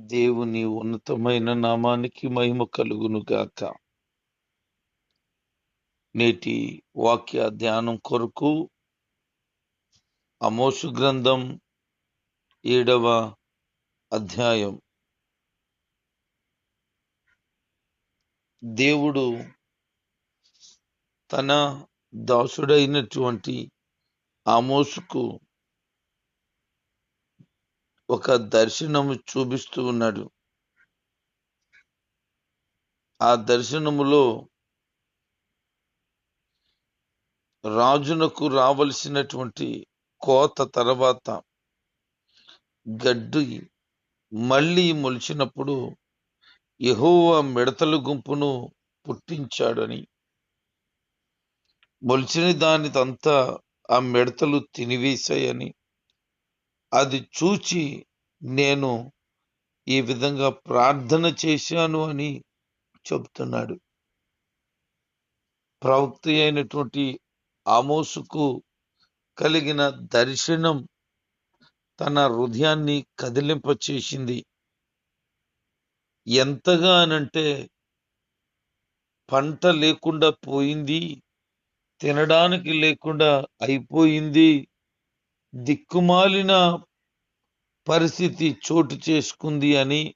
దేవుని ఉన్నతమైన నామానికి మహిమ కలుగును గాక నేటి వాక్య ధ్యానం కొరకు అమోసు గ్రంథం ఏడవ అధ్యాయం. దేవుడు తన దాసుడైనటువంటి ఆమోసుకు ఒక దర్శనము చూపిస్తూ ఉన్నాడు. ఆ దర్శనములో రాజునకు రావలసినటువంటి కోత తర్వాత గడ్డి మళ్ళీ మొలిచినప్పుడు యహోవా మిడతల గుంపును పుట్టించాడని. మొలిచిన దానిదంతా ఆ మిడతలు తినివేశాయని. అది చూచి నేను ఈ విధంగా ప్రార్థన చేశాను అని చెబుతున్నాడు ప్రవక్త అయినటువంటి ఆమోసుకు కలిగిన దర్శనం తన హృదయాన్ని కదిలింపచేసింది. ఎంతగా అనంటే పంట లేకుండా పోయింది తినడానికి లేకుండా అయిపోయింది దిక్కుమాలిన పరిస్థితి చోటు చేసుకుంది అని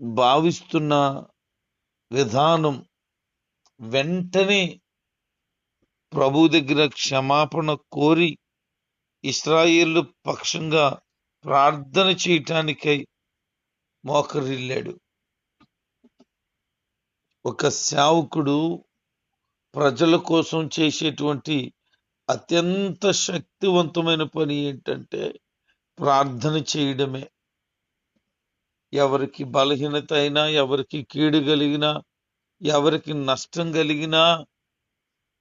భావిస్తున్న విధానం వెంటనే ప్రభు దగ్గర క్షమాపణ కోరి ఇస్రాయేల్ పక్షంగా ప్రార్థన చేయటానికై మోకరిల్లాడు. ఒక సేవకుడు ప్రజల కోసం చేసేటువంటి అత్యంత శక్తివంతమైన పని ఏంటంటే ప్రార్థన చేయడమే. ఎవరికి బలహీనత అయినా ఎవరికి కీడు కలిగినా ఎవరికి నష్టం కలిగినా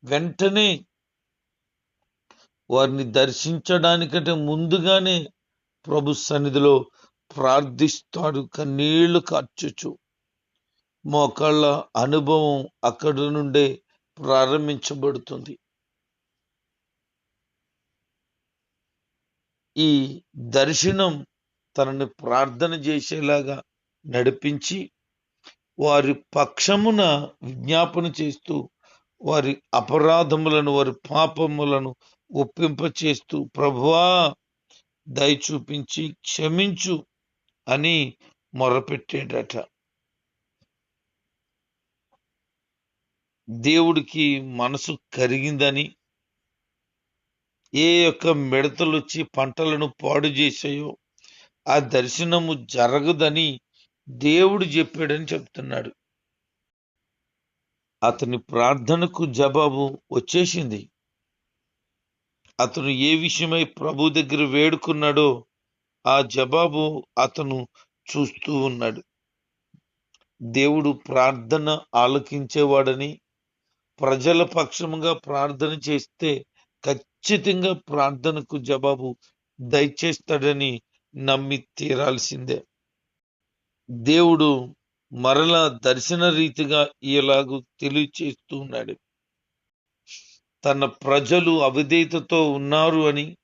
వెంటనే వారిని దర్శించడానికంటే ముందుగానే ప్రభు సన్నిధిలో ప్రార్థిస్తాడు కన్నీళ్ళు కార్చుచు. మోకాళ్ళ అనుభవం అక్కడి నుండే ప్రారంభించబడుతుంది. ఈ దర్శనం తనని ప్రార్థన చేసేలాగా నడిపించి వారి పక్షమున విజ్ఞాపన చేస్తూ వారి అపరాధములను వారి పాపములను ఒప్పింప చేస్తూ ప్రభువా దయ చూపించి క్షమించు అని మొరపెట్టాడట. దేవుడికి మనసు కరిగిందని ఏ యొక్క మిడతలు వచ్చి పంటలను పాడు చేసాయో ఆ దర్శనము జరగదని దేవుడు చెప్పాడని చెప్తున్నాడు. అతని ప్రార్థనకు జవాబు వచ్చేసింది. అతను ఏ విషయమై ప్రభు దగ్గర వేడుకున్నాడో ఆ జవాబు అతను చూస్తూ ఉన్నాడు. దేవుడు ప్రార్థన ఆలకించేవాడని ప్రజల పక్షముగా ప్రార్థన చేస్తే ఖచ్చితంగా ప్రార్థనకు జవాబు దయచేస్తాడని నమ్మి తీరాల్సిందే. దేవుడు మరలా దర్శన రీతిగా ఇలాగూ తెలియచేస్తూ ఉన్నాడు. తన ప్రజలు అవిధేయతతో ఉన్నారు అని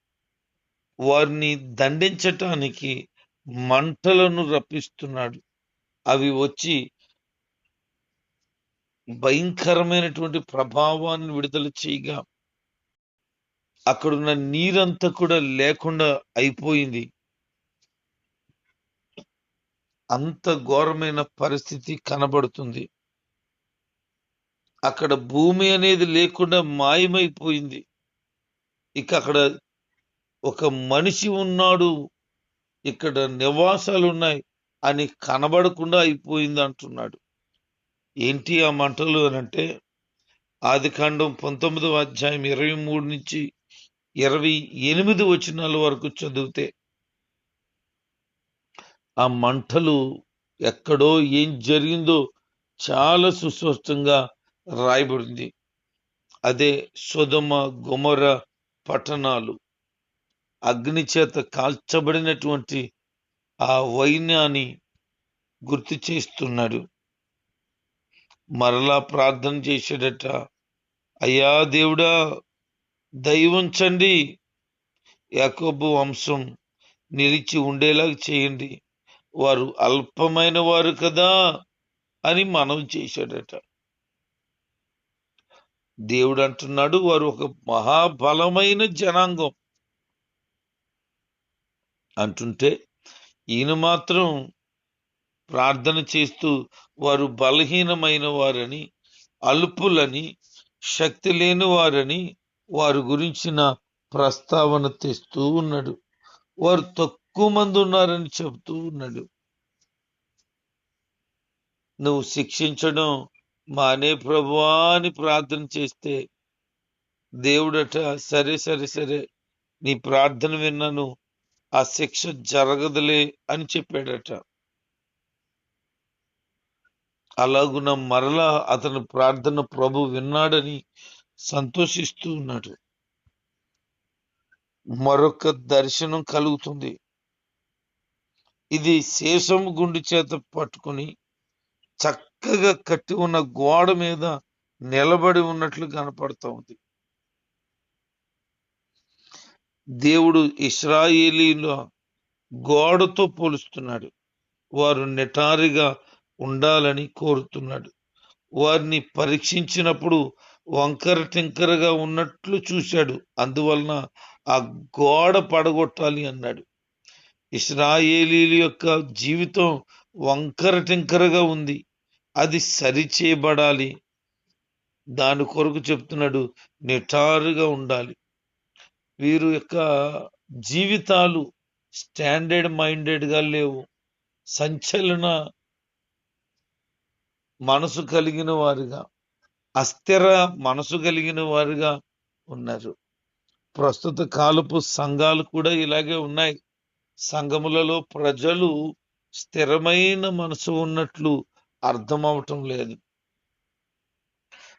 వారిని దండించటానికి మంటలను రప్పిస్తున్నాడు. అవి వచ్చి భయంకరమైనటువంటి ప్రభావాన్ని విడుదల చేయగా అక్కడున్న నీరంతా కూడా లేకుండా అయిపోయింది. అంత ఘోరమైన పరిస్థితి కనబడుతుంది. అక్కడ భూమి అనేది లేకుండా మాయమైపోయింది. ఇక అక్కడ ఒక మనిషి ఉన్నాడు. ఇక్కడ నివాసాలు ఉన్నాయి అని కనబడకుండా అయిపోయింది అంటున్నాడు. ఏంటి ఆ మంటలు అని అంటే ఆది కాండం పంతొమ్మిదవ అధ్యాయం ఇరవై మూడు నుంచి ఇరవై ఎనిమిది వచనాల వరకు చదివితే ఆ మంటలు ఎక్కడో ఏం జరిగిందో చాలా సుస్పష్టంగా రాయబడింది. అదే సుధమ గుమర పట్టణాలు. అగ్ని చేత కాల్చబడినటువంటి ఆ వైన్యాన్ని గుర్తు చేస్తున్నాడు. మరలా ప్రార్థన చేసేటట అయ్యా దేవుడా దయవుంచండి యాకోబు వంశం నిలిచి ఉండేలాగా చేయండి. వారు అల్పమైన వారు కదా అని మనం చేశాడట. దేవుడు అంటున్నాడు వారు ఒక మహాబలమైన జనాంగం అంటుంటే ఈయన మాత్రం ప్రార్థన చేస్తూ వారు బలహీనమైన వారని అల్పులని శక్తి లేని వారని వారి గురించిన ప్రస్తావన తెస్తూ ఉన్నాడు. వారు తక్కువ మంది ఉన్నారని చెబుతూ ఉన్నాడు. నువ్వు శిక్షించడం మానే ప్రభువా అని ప్రార్థన చేస్తే దేవుడట సరే సరే సరే నీ ప్రార్థన విన్నాను ఆ శిక్ష జరగదులే అని చెప్పాడట. అలాగున మరలా అతని ప్రార్థన ప్రభు విన్నాడని సంతోషిస్తూ ఉన్నాడు మరొక దర్శనం కలుగుతుంది. ఇది శేషం గుండు చేత పట్టుకుని చక్కగా కట్టి ఉన్న గోడ మీద నిలబడి ఉన్నట్లు కనపడుతోంది దేవుడు ఇస్రాయేలీల గోడతో పోలుస్తున్నాడు. వారు నిటారిగా ఉండాలని కోరుతున్నాడు. వారిని పరీక్షించినప్పుడు వంకర టింకరగా ఉన్నట్లు చూశాడు. అందువలన ఆ గోడ పడగొట్టాలి అన్నాడు. ఇస్రాయేలీల యొక్క జీవితం వంకర టింకరగా ఉంది. అది సరిచేయబడాలి. దాని కొరకు చెప్తున్నాడు నిటారుగా ఉండాలి. వీరు యొక్క జీవితాలు స్టాండర్డ్ మైండెడ్గా లేవు. సంచలన మనసు కలిగిన వారిగా. అస్థిర మనసు కలిగిన వారుగా ఉన్నారు. ప్రస్తుత కాలపు సంఘాలు కూడా ఇలాగే ఉన్నాయి. సంఘములలో ప్రజలు స్థిరమైన మనసు ఉన్నట్లు అర్థం అవటం లేదు.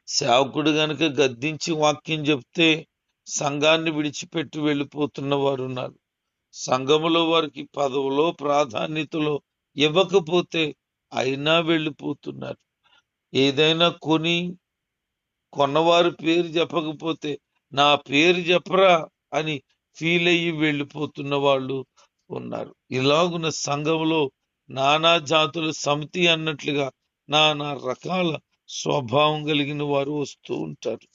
సేవకుడు గనుక గద్దించి వాక్యం చెప్తే సంఘాన్ని విడిచిపెట్టి వెళ్ళిపోతున్న వారు ఉన్నారు సంఘములో వారికి పదవులో ప్రాధాన్యతలో ఇవ్వకపోతే అయినా వెళ్ళిపోతున్నారు. ఏదైనా కొని కొన్నవారి పేరు చెప్పకపోతే నా పేరు చెప్పరా అని ఫీల్ అయ్యి వెళ్ళిపోతున్న వాళ్ళు ఉన్నారు. ఇలాగున్న సంఘంలో నానా జాతుల సమితి అన్నట్లుగా నానా రకాల స్వభావం కలిగిన వారు వస్తూ ఉంటారు.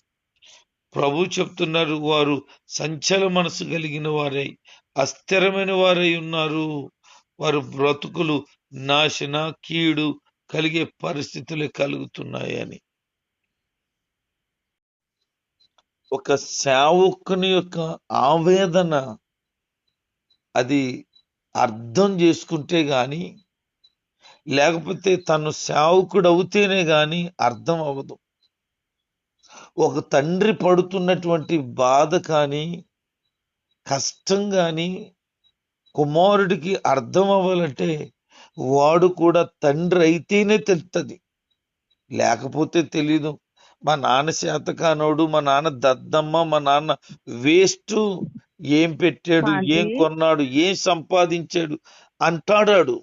ప్రభు చెప్తున్నారు వారు సంచల మనసు కలిగిన వారై అస్థిరమైన వారై ఉన్నారు. వారు బ్రతుకులు నాశన కీడు కలిగే పరిస్థితులు కలుగుతున్నాయని. ఒక సేవకుని యొక్క ఆవేదన అది అర్థం చేసుకుంటే కానీ లేకపోతే తను సేవకుడు అవుతేనే కానీ అర్థం అవ్వదు. ఒక తండ్రి పడుతున్నటువంటి బాధ కానీ కష్టం కానీ కుమారుడికి అర్థం అవ్వాలంటే వాడు కూడా తండ్రి అయితేనే తెలుస్తుంది లేకపోతే తెలీదు. మా నాన్న శాతకానోడు మా నాన్న దద్దమ్మ మా నాన్న వేస్ట్ ఏం పెట్టాడు ఏం కొన్నాడు ఏం సంపాదించాడు అంటాడాడు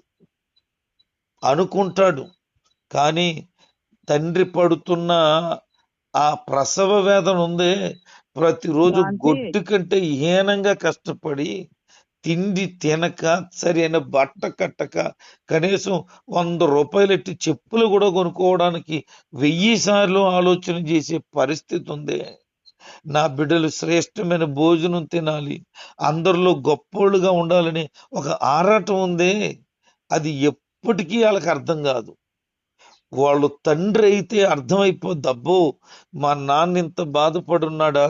అనుకుంటాడు. కానీ తండ్రి పడుతున్న ఆ ప్రసవ వేదన ఉందే ప్రతిరోజు గొడ్డు కంటే హీనంగా కష్టపడి తిండి తినక సరైన బట్ట కట్టక కనీసం వంద రూపాయలు ఎట్టి చెప్పులు కూడా కొనుక్కోవడానికి వెయ్యి సార్లు ఆలోచన చేసే పరిస్థితి ఉంది. నా బిడ్డలు శ్రేష్టమైన భోజనం తినాలి. అందరిలో గొప్పోళ్ళుగా ఉండాలని ఒక ఆరాటం ఉందే. అది ఎప్పటికీ వాళ్ళకి అర్థం కాదు. వాళ్ళు తండ్రి అయితే అర్థమైపోద్ది. అబ్బో మా నాన్న ఇంత బాధపడున్నాడా?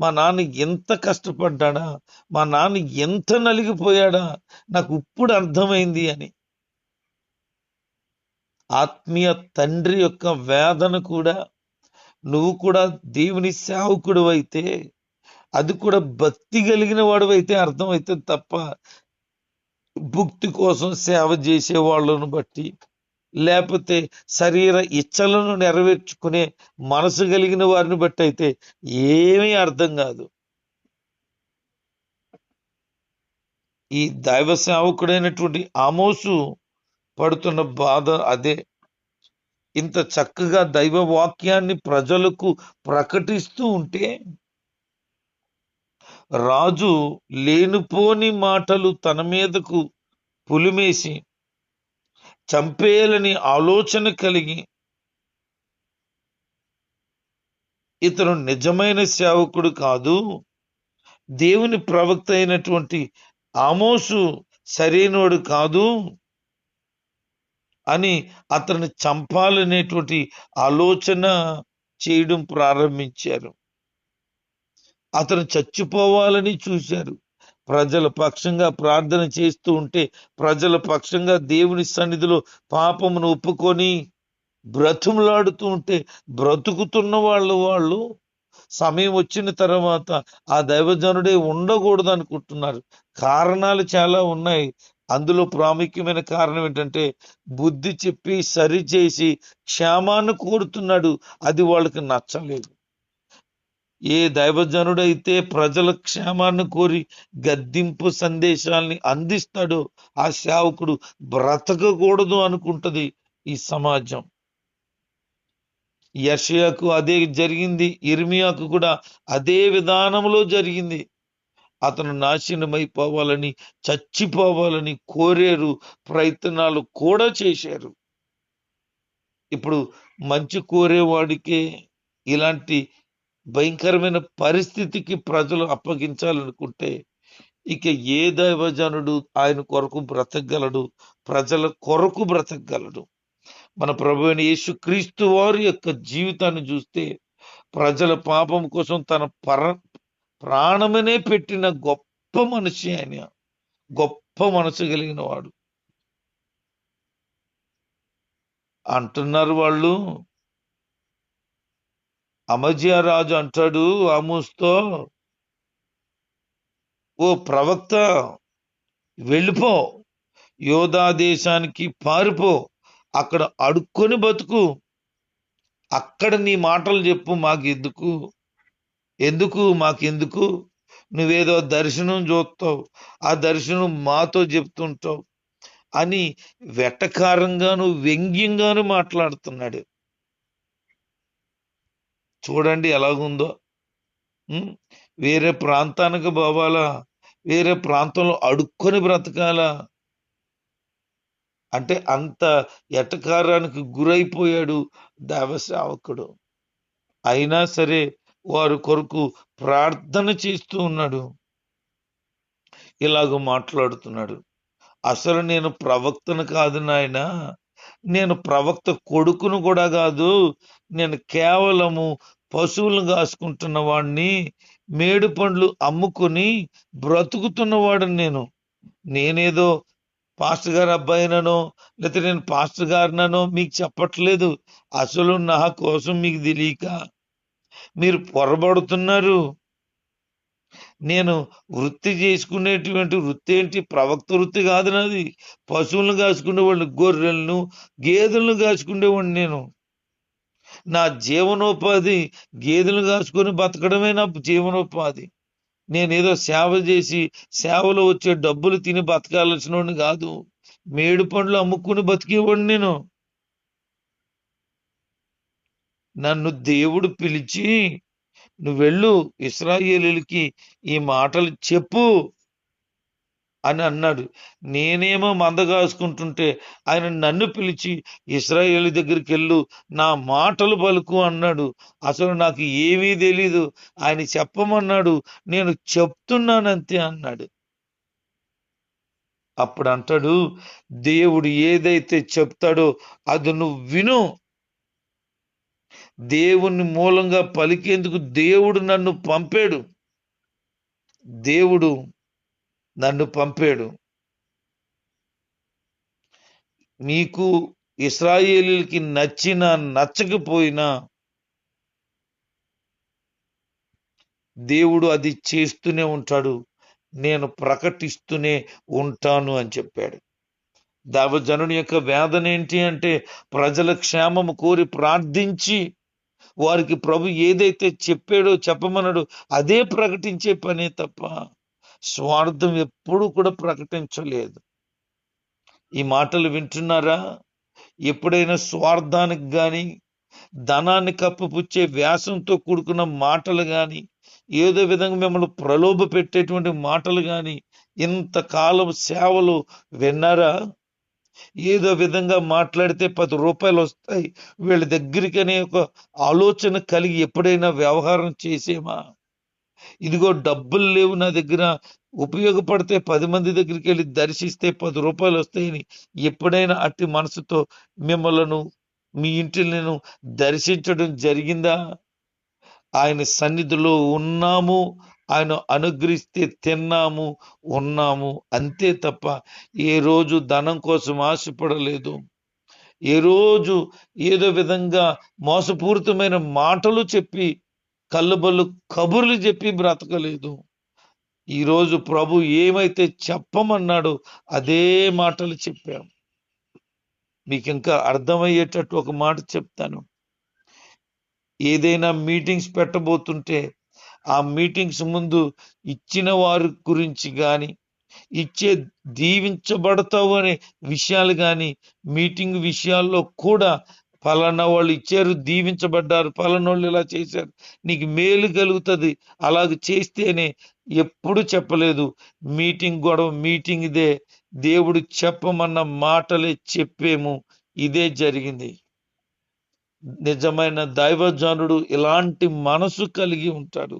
మా నాన్న ఎంత కష్టపడ్డాడా? మా నాన్న ఎంత నలిగిపోయాడా? నాకు ఇప్పుడు అర్థమైంది అని. ఆత్మీయ తండ్రి యొక్క వేదన కూడా నువ్వు కూడా దేవుని సేవకుడు అయితే అది కూడా భక్తి కలిగిన వాడు అయితే అర్థమవుతుంది తప్ప భుక్తి కోసం సేవ చేసే వాళ్ళను బట్టి లేకపోతే శరీర ఇచ్చలను నెరవేర్చుకునే మనసు కలిగిన వారిని బట్టి అయితే ఏమీ అర్థం కాదు. ఈ దైవ సేవకుడైనటువంటి ఆమోసు పడుతున్న బాధ అదే. ఇంత చక్కగా దైవ వాక్యాన్ని ప్రజలకు ప్రకటిస్తూ ఉంటే రాజు లేనిపోని మాటలు తన మీదకు పులిమేసి చంపేయాలని ఆలోచన కలిగి ఇతను నిజమైన సేవకుడు కాదు. దేవుని ప్రవక్త అయినటువంటి ఆమోసు సరైనవాడు కాదు అని అతన్ని చంపాలనేటువంటి ఆలోచన చేయడం ప్రారంభించారు. అతను చచ్చిపోవాలని చూశారు. ప్రజల పక్షంగా ప్రార్థన చేస్తూ ఉంటే ప్రజల పక్షంగా దేవుని సన్నిధిలో పాపమును ఒప్పుకొని బ్రతుములాడుతూ ఉంటే బ్రతుకుతున్న వాళ్ళు వాళ్ళు సమయం వచ్చిన తర్వాత ఆ దైవజనుడే ఉండకూడదు అనుకుంటున్నారు. కారణాలు చాలా ఉన్నాయి. అందులో ప్రాముఖ్యమైన కారణం ఏంటంటే బుద్ధి చెప్పి సరి చేసి క్షేమాన్ని కోరుతున్నాడు. అది వాళ్ళకి నచ్చలేదు. ఏ దైవజనుడైతే ప్రజల క్షేమాన్ని కోరి గద్దింపు సందేశాల్ని అందిస్తాడో ఆ సేవకుడు బ్రతకకూడదు అనుకుంటది ఈ సమాజం. యషయాకు అదే జరిగింది ఇర్మియాకు కూడా అదే విధానంలో జరిగింది. అతను నాశనమైపోవాలని చచ్చిపోవాలని కోరేరు ప్రయత్నాలు కూడా చేశారు. ఇప్పుడు మంచి కోరేవాడికే ఇలాంటి భయంకరమైన పరిస్థితికి ప్రజలు అప్పగించాలనుకుంటే ఇక ఏ దైవజనుడు ఆయన కొరకు బ్రతకగలడు? ప్రజల కొరకు బ్రతకగలడు. మన ప్రభు అయిన యేసు క్రీస్తు వారి యొక్క జీవితాన్ని చూస్తే ప్రజల పాపం కోసం తన పర ప్రాణమనే పెట్టిన గొప్ప మనిషి ఆయన. గొప్ప మనసు కలిగిన వాడు. అంటున్నారు వాళ్ళు అమజ్యారాజు అంటాడు ఆమోస్తో ఓ ప్రవక్త వెళ్ళిపో యోధా దేశానికి పారిపో అక్కడ అడుక్కొని బతుకు అక్కడ నీ మాటలు చెప్పు మాకెందుకు ఎందుకు మాకెందుకు నువ్వేదో దర్శనం చూస్తావు ఆ దర్శనం మాతో చెప్తుంటావు అని వెటకారంగాను వ్యంగ్యంగాను మాట్లాడుతున్నాడు. చూడండి ఎలాగుందో. వేరే ప్రాంతానికి పోవాలా? వేరే ప్రాంతంలో అడుక్కొని బ్రతకాలా? అంటే అంత ఎటకారానికి గురైపోయాడు దైవ అయినా సరే వారి కొరకు ప్రార్థన చేస్తూ ఉన్నాడు. ఇలాగ మాట్లాడుతున్నాడు. అసలు నేను ప్రవక్తను కాదు నాయన. నేను ప్రవక్త కొడుకును కూడా కాదు నేను కేవలము పశువులను కాసుకుంటున్న వాడిని మేడు పండ్లు అమ్ముకుని బ్రతుకుతున్నవాడిని నేను. నేనేదో పాస్టర్ గారి అబ్బాయిననో లేకపోతే నేను పాస్టర్ గారిననో మీకు చెప్పట్లేదు. అసలు నా కోసం మీకు తెలియక మీరు పొరబడుతున్నారు. నేను వృత్తి చేసుకునేటువంటి వృత్తి ఏంటి? ప్రవక్త వృత్తి కాదు నాది. పశువులను కాసుకునేవాడిని గొర్రెలను గేదెలను కాసుకునేవాడిని నేను. నా జీవనోపాధి గేదెలు కాసుకొని బతకడమే నా జీవనోపాధి. నేనేదో సేవ చేసి సేవలో వచ్చే డబ్బులు తిని బతకాల్సిన వాడిని కాదు. మేడు పండ్లు అమ్ముకుని బతికేవాడిని నేను. నన్ను దేవుడు పిలిచి నువ్వు వెళ్ళు ఇస్రాయేలీలకి ఈ మాటలు చెప్పు అని అన్నాడు. నేనేమో మంద కాసుకుంటుంటే ఆయన నన్ను పిలిచి ఇస్రాయేల్ దగ్గరికి వెళ్ళు నా మాటలు పలుకు అన్నాడు. అసలు నాకు ఏమీ తెలీదు. ఆయన చెప్పమన్నాడు నేను చెప్తున్నానంతే అన్నాడు. అప్పుడు అంటాడు దేవుడు ఏదైతే చెప్తాడో అది నువ్వు విను. దేవుని మూలంగా పలికేందుకు దేవుడు నన్ను పంపాడు. దేవుడు నన్ను పంపాడు. మీకు ఇస్రాయేలీలకి నచ్చినా నచ్చకపోయినా దేవుడు అది చేస్తూనే ఉంటాడు. నేను ప్రకటిస్తూనే ఉంటాను అని చెప్పాడు. దావజనుని యొక్క వేదన ఏంటి అంటే ప్రజల క్షేమము కోరి ప్రార్థించి వారికి ప్రభు ఏదైతే చెప్పాడో చెప్పమన్నాడో అదే ప్రకటించే పనే తప్ప స్వార్థం ఎప్పుడూ కూడా ప్రకటించలేదు. ఈ మాటలు వింటున్నారా? ఎప్పుడైనా స్వార్థానికి కానీ ధనాన్ని కప్పుపుచ్చే వ్యాసంతో కూడుకున్న మాటలు కానీ ఏదో విధంగా మిమ్మల్ని ప్రలోభ పెట్టేటువంటి మాటలు కానీ ఇంతకాలం సేవలు విన్నారా? ఏదో విధంగా మాట్లాడితే పది రూపాయలు వస్తాయి. వీళ్ళ దగ్గరికి అనే ఒక ఆలోచన కలిగి ఎప్పుడైనా వ్యవహారం చేసేమా? ఇదిగో డబ్బులు లేవు నా దగ్గర. ఉపయోగపడితే పది మంది దగ్గరికి వెళ్ళి దర్శిస్తే పది రూపాయలు వస్తాయని ఎప్పుడైనా అట్టి మనసుతో మిమ్మలను మీ ఇంటిని దర్శించడం జరిగిందా? ఆయన సన్నిధిలో ఉన్నాము. ఆయన అనుగ్రహిస్తే తిన్నాము ఉన్నాము అంతే తప్ప ఏ రోజు ధనం కోసం ఆశపడలేదు. ఏ రోజు ఏదో విధంగా మోసపూరితమైన మాటలు చెప్పి కళ్ళబళ్ళు కబుర్లు చెప్పి బ్రతకలేదు. ఈరోజు ప్రభు ఏమైతే చెప్పమన్నాడో అదే మాటలు చెప్పాం మీకు ఇంకా అర్థమయ్యేటట్టు ఒక మాట చెప్తాను. ఏదైనా మీటింగ్స్ పెట్టబోతుంటే ఆ మీటింగ్స్ ముందు ఇచ్చిన వారి గురించి కానీ ఇచ్చే దీవించబడతావు అనే విషయాలు కానీ మీటింగ్ విషయాల్లో కూడా ఫలానా వాళ్ళు ఇచ్చారు దీవించబడ్డారు ఫలానా వాళ్ళు ఇలా చేశారు నీకు మేలు కలుగుతుంది అలాగ చేస్తేనే ఎప్పుడు చెప్పలేదు. మీటింగ్ గొడవ మీటింగ్ ఇదే దేవుడు చెప్పమన్న మాటలే చెప్పేము ఇదే జరిగింది. నిజమైన దైవజనుడు ఇలాంటి మనసు కలిగి ఉంటాడు.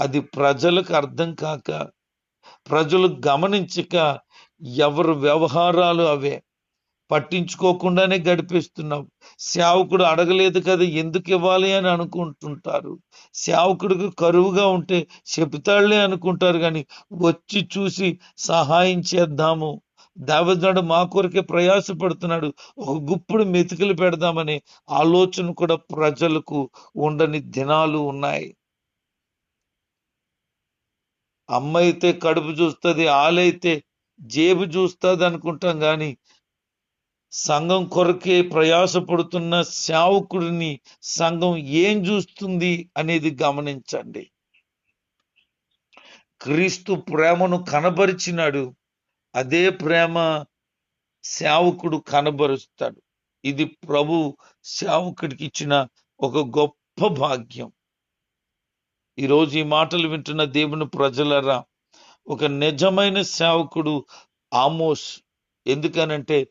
అది ప్రజలకు అర్థం కాక ప్రజలు గమనించక ఎవరు వ్యవహారాలు అవే. పట్టించుకోకుండానే గడిపేస్తున్నాం. సేవకుడు అడగలేదు కదా ఎందుకు ఇవ్వాలి అని అనుకుంటుంటారు. సేవకుడికి కరువుగా ఉంటే చెబుతాడులే అనుకుంటారు కానీ వచ్చి చూసి సహాయం చేద్దాము. దేవజనుడు మా కొరకే ప్రయాసపడుతున్నాడు. ఒక గుప్పుడు మెతుకులు పెడదామనే ఆలోచన కూడా ప్రజలకు ఉండని దినాలు ఉన్నాయి. అమ్మ అయితే కడుపు చూస్తుంది ఆలైతే జేబు చూస్తుంది అనుకుంటాం కానీ సంఘం కొరకే ప్రయాసపడుతున్న సేవకుడిని సంఘం ఏం చూస్తుంది అనేది గమనించండి. క్రీస్తు ప్రేమను కనబరిచినాడు. అదే ప్రేమ సేవకుడు కనబరుస్తాడు. ఇది ప్రభు సేవకుడికి ఇచ్చిన ఒక గొప్ప భాగ్యం. ఈరోజు ఈ మాటలు వింటున్న దేవుని ప్రజలరా ఒక నిజమైన సేవకుడు ఆమోస్. ఎందుకనంటే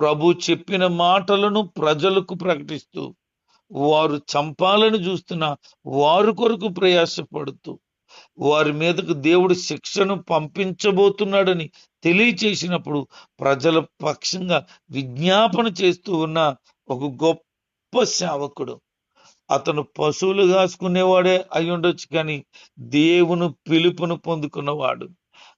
ప్రభు చెప్పిన మాటలను ప్రజలకు ప్రకటిస్తూ వారు చంపాలని చూస్తున్న వారు కొరకు ప్రయాసపడుతూ వారి మీదకు దేవుడు శిక్షను పంపించబోతున్నాడని తెలియచేసినప్పుడు ప్రజల పక్షంగా విజ్ఞాపన చేస్తూ ఉన్న ఒక గొప్ప సేవకుడు. అతను పశువులు కాసుకునేవాడే అయి ఉండొచ్చు కానీ దేవుని పిలుపును పొందుకున్నవాడు.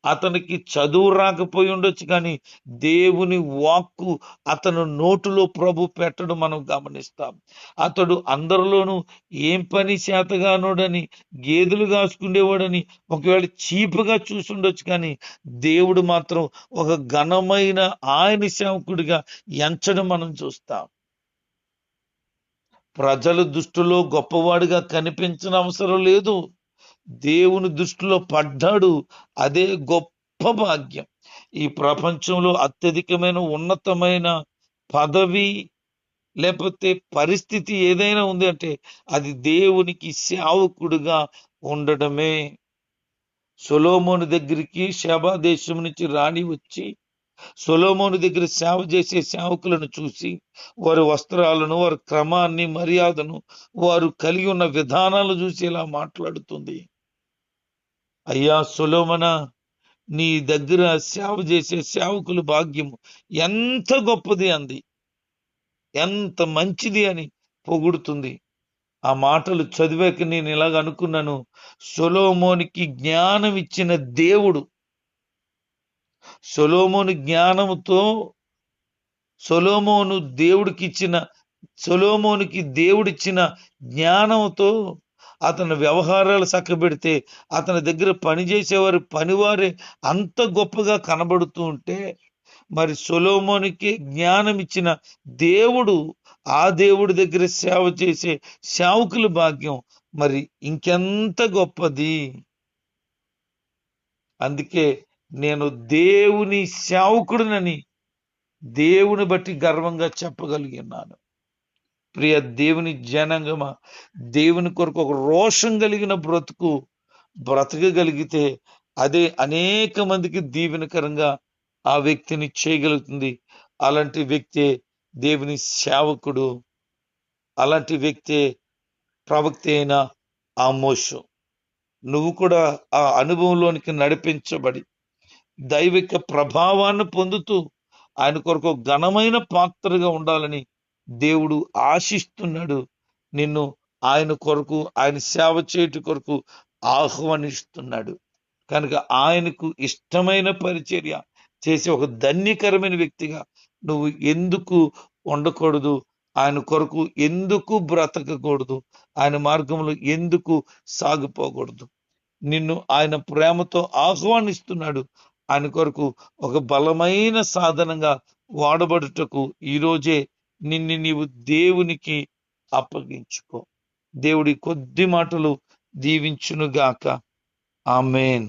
అతనికి చదువు రాకపోయి ఉండొచ్చు కానీ దేవుని వాక్కు అతను నోటులో ప్రభు పెట్టడం మనం గమనిస్తాం. అతడు అందరిలోనూ ఏం పని చేతగానోడని గేదెలు కాసుకునేవాడని ఒకవేళ చీపుగా చూసుండొచ్చు కానీ దేవుడు మాత్రం ఒక ఘనమైన ఆయన సేవకుడిగా ఎంచడం మనం చూస్తాం. ప్రజల దృష్టిలో గొప్పవాడిగా కనిపించిన అవసరం లేదు. దేవుని దృష్టిలో పడ్డాడు అదే గొప్ప భాగ్యం. ఈ ప్రపంచంలో అత్యధికమైన ఉన్నతమైన పదవి లేకపోతే పరిస్థితి ఏదైనా ఉంది అంటే అది దేవునికి సేవకుడుగా ఉండడమే. సొలోమోను దగ్గరికి శబా దేశం నుంచి రాణి వచ్చి సొలోమోను దగ్గర సేవ చేసే సేవకులను చూసి వారి వస్త్రాలను వారి క్రమాన్ని మర్యాదను వారు కలిగి ఉన్న విధానాలు చూసి ఇలా మాట్లాడుతుంది. అయ్యా సొలోమన నీ దగ్గర సేవ చేసే సేవకులు భాగ్యము ఎంత గొప్పది అంది. ఎంత మంచిది అని పొగుడుతుంది. ఆ మాటలు చదివాక నేను ఇలాగ అనుకున్నాను సొలోమోనికి జ్ఞానం ఇచ్చిన దేవుడు సొలోమోను జ్ఞానముతో సొలోమోను దేవుడికి ఇచ్చిన సొలోమోనికి దేవుడిచ్చిన జ్ఞానంతో అతని వ్యవహారాలు చక్కబెడితే అతని దగ్గర పనిచేసేవారి పనివారే అంత గొప్పగా కనబడుతూ ఉంటే మరి సొలోమోనికి జ్ఞానం ఇచ్చిన దేవుడు ఆ దేవుడి దగ్గర సేవ చేసే సేవకుల భాగ్యం మరి ఇంకెంత గొప్పది. అందుకే నేను దేవుని సేవకుడినని దేవుని బట్టి గర్వంగా చెప్పగలిగినాను. ప్రియ దేవుని జనాంగమా దేవుని కొరకు ఒక రోషం కలిగిన బ్రతుకు బ్రతకగలిగితే అదే అనేక మందికి దీవెనకరంగా ఆ వ్యక్తిని చేయగలుగుతుంది. అలాంటి వ్యక్తే దేవుని సేవకుడు అలాంటి వ్యక్తే ప్రవక్త అయిన ఆమోషు. నువ్వు కూడా ఆ అనుభవంలోనికి నడిపించబడి దైవిక ప్రభావాన్ని పొందుతూ ఆయన కొరకు ఘనమైన పాత్రగా ఉండాలని దేవుడు ఆశిస్తున్నాడు. నిన్ను ఆయన కొరకు ఆయన సేవ చేయటి కొరకు ఆహ్వానిస్తున్నాడు. కనుక ఆయనకు ఇష్టమైన పరిచర్య చేసే ఒక ధన్యకరమైన వ్యక్తిగా నువ్వు ఎందుకు ఉండకూడదు? ఆయన కొరకు ఎందుకు బ్రతకకూడదు? ఆయన మార్గంలో ఎందుకు సాగిపోకూడదు? నిన్ను ఆయన ప్రేమతో ఆహ్వానిస్తున్నాడు. ఆయన కొరకు ఒక బలమైన సాధనంగా వాడబడుటకు ఈరోజే నిన్ను నీవు దేవునికి అప్పగించుకో. దేవుడి కొద్ది మాటలు దీవించునుగాక. ఆమెన్.